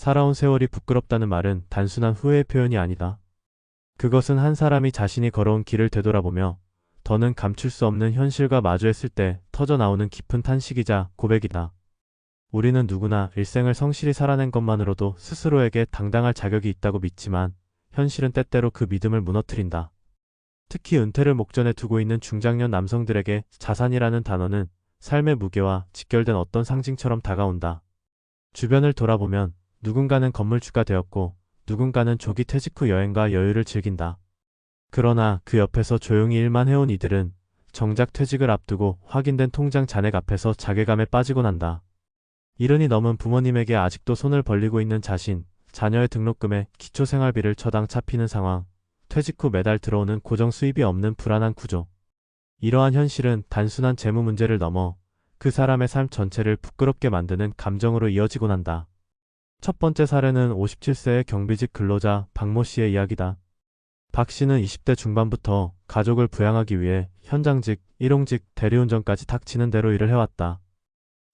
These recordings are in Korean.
살아온 세월이 부끄럽다는 말은 단순한 후회의 표현이 아니다. 그것은 한 사람이 자신이 걸어온 길을 되돌아보며 더는 감출 수 없는 현실과 마주했을 때 터져 나오는 깊은 탄식이자 고백이다. 우리는 누구나 일생을 성실히 살아낸 것만으로도 스스로에게 당당할 자격이 있다고 믿지만 현실은 때때로 그 믿음을 무너뜨린다. 특히 은퇴를 목전에 두고 있는 중장년 남성들에게 자산이라는 단어는 삶의 무게와 직결된 어떤 상징처럼 다가온다. 주변을 돌아보면 누군가는 건물주가 되었고 누군가는 조기 퇴직 후 여행과 여유를 즐긴다. 그러나 그 옆에서 조용히 일만 해온 이들은 정작 퇴직을 앞두고 확인된 통장 잔액 앞에서 자괴감에 빠지곤 한다. 이른이 넘은 부모님에게 아직도 손을 벌리고 있는 자신, 자녀의 등록금에 기초생활비를 처당 잡히는 상황, 퇴직 후 매달 들어오는 고정 수입이 없는 불안한 구조. 이러한 현실은 단순한 재무 문제를 넘어 그 사람의 삶 전체를 부끄럽게 만드는 감정으로 이어지곤 한다. 첫 번째 사례는 57세의 경비직 근로자 박모 씨의 이야기다. 박 씨는 20대 중반부터 가족을 부양하기 위해 현장직, 일용직, 대리운전까지 닥치는 대로 일을 해왔다.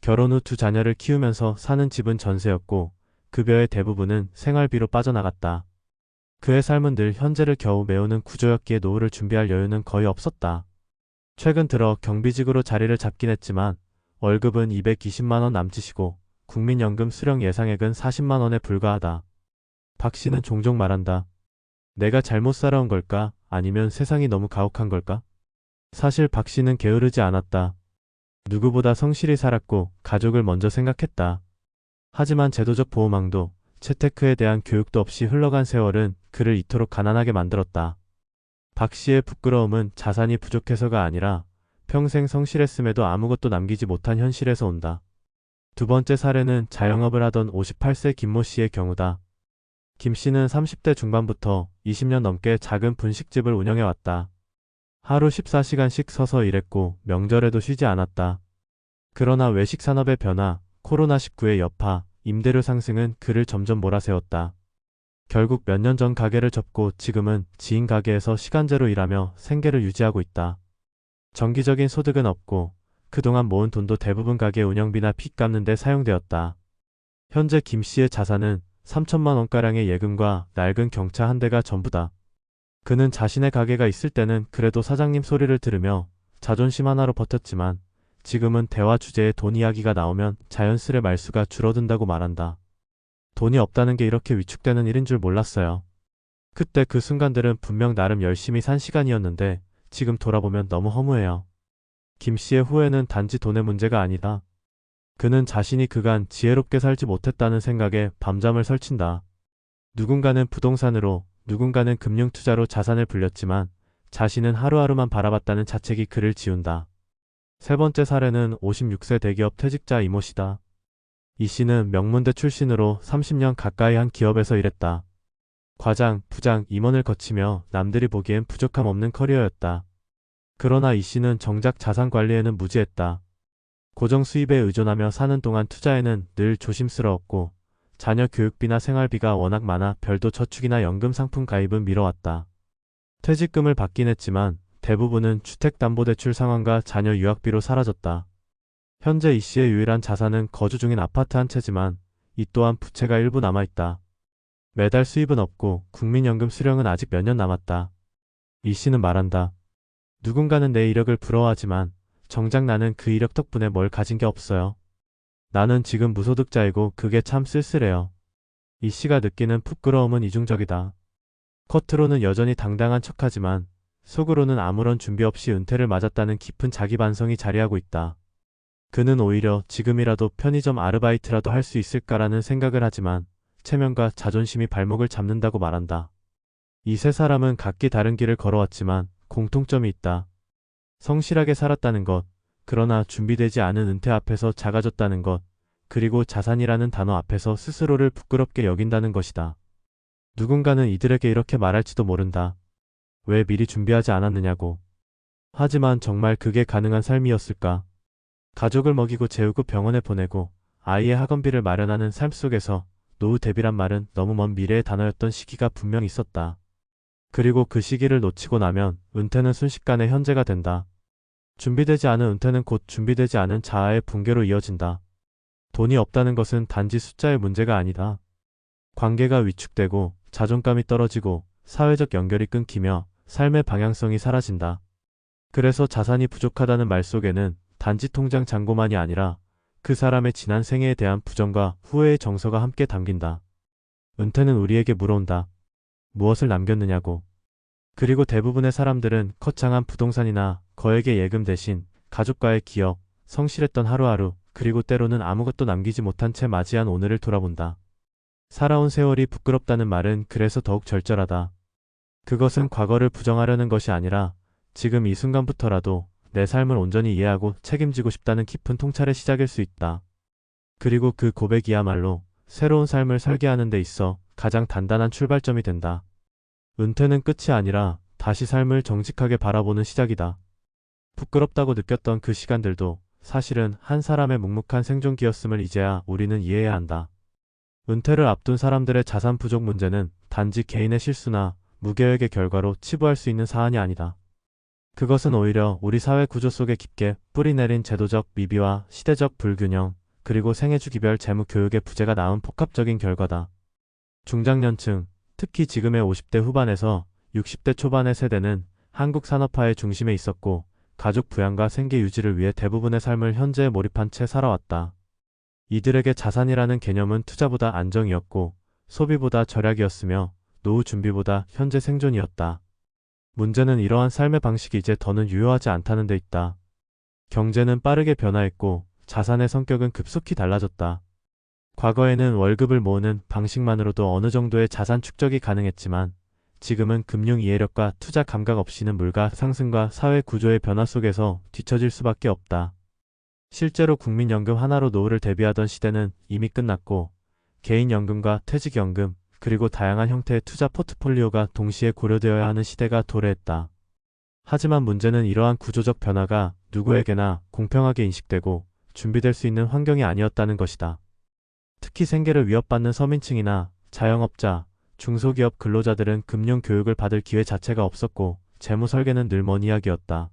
결혼 후 두 자녀를 키우면서 사는 집은 전세였고 급여의 대부분은 생활비로 빠져나갔다. 그의 삶은 늘 현재를 겨우 메우는 구조였기에 노후를 준비할 여유는 거의 없었다. 최근 들어 경비직으로 자리를 잡긴 했지만 월급은 220만원 남짓이고 국민연금 수령 예상액은 40만 원에 불과하다. 박 씨는 종종 말한다. 내가 잘못 살아온 걸까? 아니면 세상이 너무 가혹한 걸까? 사실 박 씨는 게으르지 않았다. 누구보다 성실히 살았고 가족을 먼저 생각했다. 하지만 제도적 보호망도 채테크에 대한 교육도 없이 흘러간 세월은 그를 이토록 가난하게 만들었다. 박 씨의 부끄러움은 자산이 부족해서가 아니라 평생 성실했음에도 아무것도 남기지 못한 현실에서 온다. 두 번째 사례는 자영업을 하던 58세 김모 씨의 경우다. 김 씨는 30대 중반부터 20년 넘게 작은 분식집을 운영해왔다. 하루 14시간씩 서서 일했고 명절에도 쉬지 않았다. 그러나 외식 산업의 변화, 코로나19의 여파, 임대료 상승은 그를 점점 몰아세웠다. 결국 몇 년 전 가게를 접고 지금은 지인 가게에서 시간제로 일하며 생계를 유지하고 있다. 정기적인 소득은 없고 그동안 모은 돈도 대부분 가게 운영비나 빚 갚는 데 사용되었다. 현재 김 씨의 자산은 3천만 원가량의 예금과 낡은 경차 한 대가 전부다. 그는 자신의 가게가 있을 때는 그래도 사장님 소리를 들으며 자존심 하나로 버텼지만 지금은 대화 주제에 돈 이야기가 나오면 자연스레 말수가 줄어든다고 말한다. 돈이 없다는 게 이렇게 위축되는 일인 줄 몰랐어요. 그때 그 순간들은 분명 나름 열심히 산 시간이었는데 지금 돌아보면 너무 허무해요. 김 씨의 후회는 단지 돈의 문제가 아니다. 그는 자신이 그간 지혜롭게 살지 못했다는 생각에 밤잠을 설친다. 누군가는 부동산으로, 누군가는 금융투자로 자산을 불렸지만 자신은 하루하루만 바라봤다는 자책이 그를 지운다. 세 번째 사례는 56세 대기업 퇴직자 이모 씨다. 이 씨는 명문대 출신으로 30년 가까이 한 기업에서 일했다. 과장, 부장, 임원을 거치며 남들이 보기엔 부족함 없는 커리어였다. 그러나 이 씨는 정작 자산 관리에는 무지했다. 고정 수입에 의존하며 사는 동안 투자에는 늘 조심스러웠고 자녀 교육비나 생활비가 워낙 많아 별도 저축이나 연금 상품 가입은 미뤄왔다. 퇴직금을 받긴 했지만 대부분은 주택담보대출 상환과 자녀 유학비로 사라졌다. 현재 이 씨의 유일한 자산은 거주 중인 아파트 한 채지만 이 또한 부채가 일부 남아있다. 매달 수입은 없고 국민연금 수령은 아직 몇 년 남았다. 이 씨는 말한다. 누군가는 내 이력을 부러워하지만 정작 나는 그 이력 덕분에 뭘 가진 게 없어요. 나는 지금 무소득자이고 그게 참 쓸쓸해요. 이 씨가 느끼는 부끄러움은 이중적이다. 겉으로는 여전히 당당한 척하지만 속으로는 아무런 준비 없이 은퇴를 맞았다는 깊은 자기 반성이 자리하고 있다. 그는 오히려 지금이라도 편의점 아르바이트라도 할 수 있을까라는 생각을 하지만 체면과 자존심이 발목을 잡는다고 말한다. 이 세 사람은 각기 다른 길을 걸어왔지만 공통점이 있다. 성실하게 살았다는 것, 그러나 준비되지 않은 은퇴 앞에서 작아졌다는 것, 그리고 자산이라는 단어 앞에서 스스로를 부끄럽게 여긴다는 것이다. 누군가는 이들에게 이렇게 말할지도 모른다. 왜 미리 준비하지 않았느냐고. 하지만 정말 그게 가능한 삶이었을까? 가족을 먹이고 재우고 병원에 보내고 아이의 학원비를 마련하는 삶 속에서 노후 대비란 말은 너무 먼 미래의 단어였던 시기가 분명 있었다. 그리고 그 시기를 놓치고 나면 은퇴는 순식간에 현재가 된다. 준비되지 않은 은퇴는 곧 준비되지 않은 자아의 붕괴로 이어진다. 돈이 없다는 것은 단지 숫자의 문제가 아니다. 관계가 위축되고 자존감이 떨어지고 사회적 연결이 끊기며 삶의 방향성이 사라진다. 그래서 자산이 부족하다는 말 속에는 단지 통장 잔고만이 아니라 그 사람의 지난 생애에 대한 부정과 후회의 정서가 함께 담긴다. 은퇴는 우리에게 물어온다. 무엇을 남겼느냐고. 그리고 대부분의 사람들은 거창한 부동산이나 거액의 예금 대신 가족과의 기억, 성실했던 하루하루, 그리고 때로는 아무것도 남기지 못한 채 맞이한 오늘을 돌아본다. 살아온 세월이 부끄럽다는 말은 그래서 더욱 절절하다. 그것은 과거를 부정하려는 것이 아니라 지금 이 순간부터라도 내 삶을 온전히 이해하고 책임지고 싶다는 깊은 통찰의 시작일 수 있다. 그리고 그 고백이야말로 새로운 삶을 설계하는 데 있어 가장 단단한 출발점이 된다. 은퇴는 끝이 아니라 다시 삶을 정직하게 바라보는 시작이다. 부끄럽다고 느꼈던 그 시간들도 사실은 한 사람의 묵묵한 생존기였음을 이제야 우리는 이해해야 한다. 은퇴를 앞둔 사람들의 자산 부족 문제는 단지 개인의 실수나 무계획의 결과로 치부할 수 있는 사안이 아니다. 그것은 오히려 우리 사회 구조 속에 깊게 뿌리내린 제도적 미비와 시대적 불균형, 그리고 생애주기별 재무 교육의 부재가 낳은 복합적인 결과다. 중장년층, 특히 지금의 50대 후반에서 60대 초반의 세대는 한국 산업화의 중심에 있었고 가족 부양과 생계 유지를 위해 대부분의 삶을 현재에 몰입한 채 살아왔다. 이들에게 자산이라는 개념은 투자보다 안정이었고 소비보다 절약이었으며 노후 준비보다 현재 생존이었다. 문제는 이러한 삶의 방식이 이제 더는 유효하지 않다는 데 있다. 경제는 빠르게 변화했고 자산의 성격은 급속히 달라졌다. 과거에는 월급을 모으는 방식만으로도 어느 정도의 자산 축적이 가능했지만 지금은 금융 이해력과 투자 감각 없이는 물가 상승과 사회 구조의 변화 속에서 뒤처질 수밖에 없다. 실제로 국민연금 하나로 노후를 대비하던 시대는 이미 끝났고 개인연금과 퇴직연금 그리고 다양한 형태의 투자 포트폴리오가 동시에 고려되어야 하는 시대가 도래했다. 하지만 문제는 이러한 구조적 변화가 누구에게나 공평하게 인식되고 준비될 수 있는 환경이 아니었다는 것이다. 특히 생계를 위협받는 서민층이나 자영업자, 중소기업 근로자들은 금융 교육을 받을 기회 자체가 없었고 재무 설계는 늘 먼 이야기였다.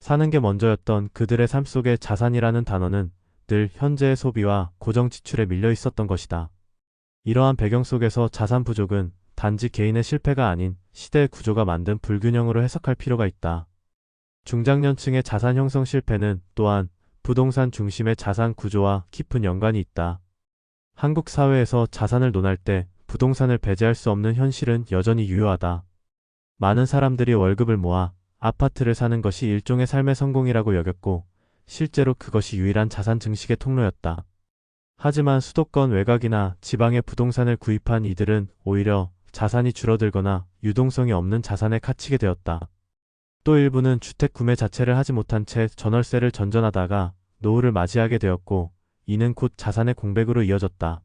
사는 게 먼저였던 그들의 삶 속에 자산이라는 단어는 늘 현재의 소비와 고정 지출에 밀려 있었던 것이다. 이러한 배경 속에서 자산 부족은 단지 개인의 실패가 아닌 시대의 구조가 만든 불균형으로 해석할 필요가 있다. 중장년층의 자산 형성 실패는 또한 부동산 중심의 자산 구조와 깊은 연관이 있다. 한국 사회에서 자산을 논할 때 부동산을 배제할 수 없는 현실은 여전히 유효하다. 많은 사람들이 월급을 모아 아파트를 사는 것이 일종의 삶의 성공이라고 여겼고 실제로 그것이 유일한 자산 증식의 통로였다. 하지만 수도권 외곽이나 지방의 부동산을 구입한 이들은 오히려 자산이 줄어들거나 유동성이 없는 자산에 갇히게 되었다. 또 일부는 주택 구매 자체를 하지 못한 채 전월세를 전전하다가 노후를 맞이하게 되었고 이는 곧 자산의 공백으로 이어졌다.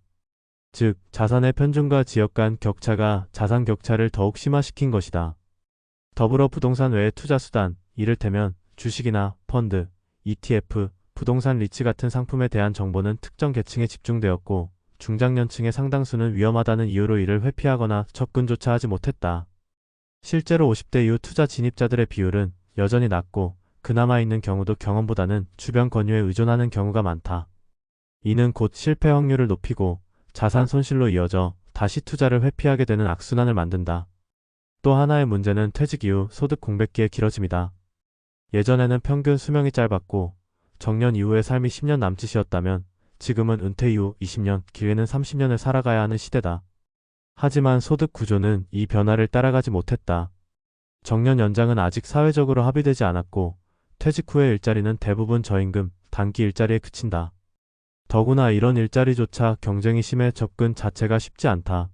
즉, 자산의 편중과 지역 간 격차가 자산 격차를 더욱 심화시킨 것이다. 더불어 부동산 외의 투자 수단, 이를테면 주식이나 펀드, ETF, 부동산 리츠 같은 상품에 대한 정보는 특정 계층에 집중되었고 중장년층의 상당수는 위험하다는 이유로 이를 회피하거나 접근조차 하지 못했다. 실제로 50대 이후 투자 진입자들의 비율은 여전히 낮고 그나마 있는 경우도 경험보다는 주변 권유에 의존하는 경우가 많다. 이는 곧 실패 확률을 높이고 자산 손실로 이어져 다시 투자를 회피하게 되는 악순환을 만든다. 또 하나의 문제는 퇴직 이후 소득 공백기의 길어짐이다. 예전에는 평균 수명이 짧았고 정년 이후의 삶이 10년 남짓이었다면 지금은 은퇴 이후 20년, 기회는 30년을 살아가야 하는 시대다. 하지만 소득 구조는 이 변화를 따라가지 못했다. 정년 연장은 아직 사회적으로 합의되지 않았고 퇴직 후의 일자리는 대부분 저임금, 단기 일자리에 그친다. 더구나 이런 일자리조차 경쟁이 심해 접근 자체가 쉽지 않다.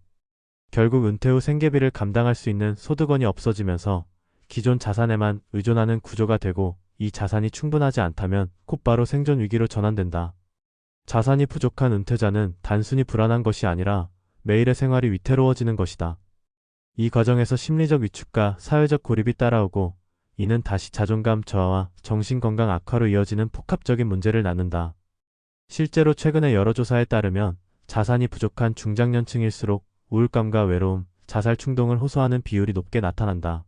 결국 은퇴 후 생계비를 감당할 수 있는 소득원이 없어지면서 기존 자산에만 의존하는 구조가 되고 이 자산이 충분하지 않다면 곧바로 생존 위기로 전환된다. 자산이 부족한 은퇴자는 단순히 불안한 것이 아니라 매일의 생활이 위태로워지는 것이다. 이 과정에서 심리적 위축과 사회적 고립이 따라오고 이는 다시 자존감 저하와 정신건강 악화로 이어지는 복합적인 문제를 낳는다. 실제로 최근의 여러 조사에 따르면 자산이 부족한 중장년층일수록 우울감과 외로움, 자살 충동을 호소하는 비율이 높게 나타난다.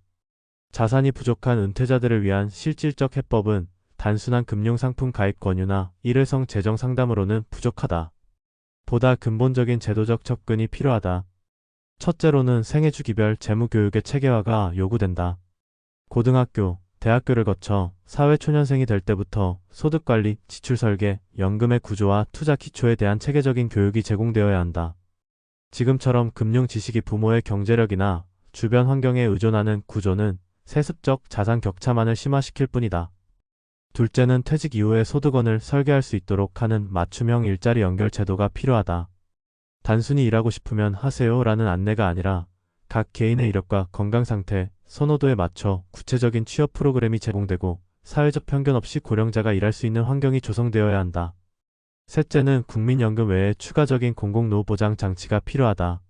자산이 부족한 은퇴자들을 위한 실질적 해법은 단순한 금융상품 가입 권유나 일회성 재정 상담으로는 부족하다. 보다 근본적인 제도적 접근이 필요하다. 첫째로는 생애 주기별 재무 교육의 체계화가 요구된다. 고등학교, 대학교를 거쳐 사회초년생이 될 때부터 소득관리, 지출설계, 연금의 구조와 투자 기초에 대한 체계적인 교육이 제공되어야 한다. 지금처럼 금융 지식이 부모의 경제력이나 주변 환경에 의존하는 구조는 세습적 자산 격차만을 심화시킬 뿐이다. 둘째는 퇴직 이후에 소득원을 설계할 수 있도록 하는 맞춤형 일자리 연결 제도가 필요하다. 단순히 일하고 싶으면 하세요 라는 안내가 아니라 각 개인의 이력과 건강 상태, 선호도에 맞춰 구체적인 취업 프로그램이 제공되고 사회적 편견 없이 고령자가 일할 수 있는 환경이 조성되어야 한다. 셋째는 국민연금 외에 추가적인 공공노후보장 장치가 필요하다.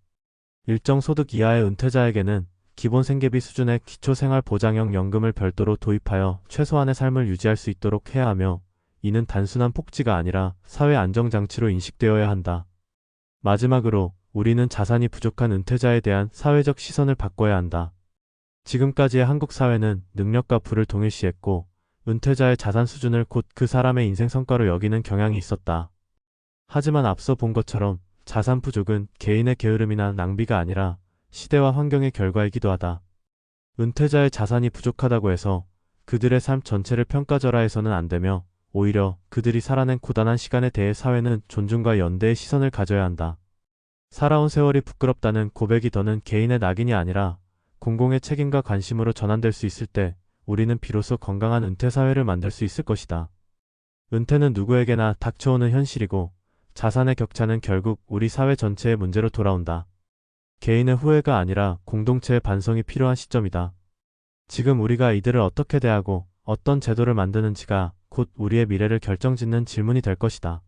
일정 소득 이하의 은퇴자에게는 기본 생계비 수준의 기초생활보장형 연금을 별도로 도입하여 최소한의 삶을 유지할 수 있도록 해야 하며 이는 단순한 복지가 아니라 사회 안정장치로 인식되어야 한다. 마지막으로 우리는 자산이 부족한 은퇴자에 대한 사회적 시선을 바꿔야 한다. 지금까지의 한국 사회는 능력과 부를 동일시했고 은퇴자의 자산 수준을 곧 그 사람의 인생 성과로 여기는 경향이 있었다. 하지만 앞서 본 것처럼 자산 부족은 개인의 게으름이나 낭비가 아니라 시대와 환경의 결과이기도 하다. 은퇴자의 자산이 부족하다고 해서 그들의 삶 전체를 평가절하해서는 안 되며 오히려 그들이 살아낸 고단한 시간에 대해 사회는 존중과 연대의 시선을 가져야 한다. 살아온 세월이 부끄럽다는 고백이 더는 개인의 낙인이 아니라 공공의 책임과 관심으로 전환될 수 있을 때 우리는 비로소 건강한 은퇴 사회를 만들 수 있을 것이다. 은퇴는 누구에게나 닥쳐오는 현실이고 자산의 격차는 결국 우리 사회 전체의 문제로 돌아온다. 개인의 후회가 아니라 공동체의 반성이 필요한 시점이다. 지금 우리가 이들을 어떻게 대하고 어떤 제도를 만드는지가 곧 우리의 미래를 결정짓는 질문이 될 것이다.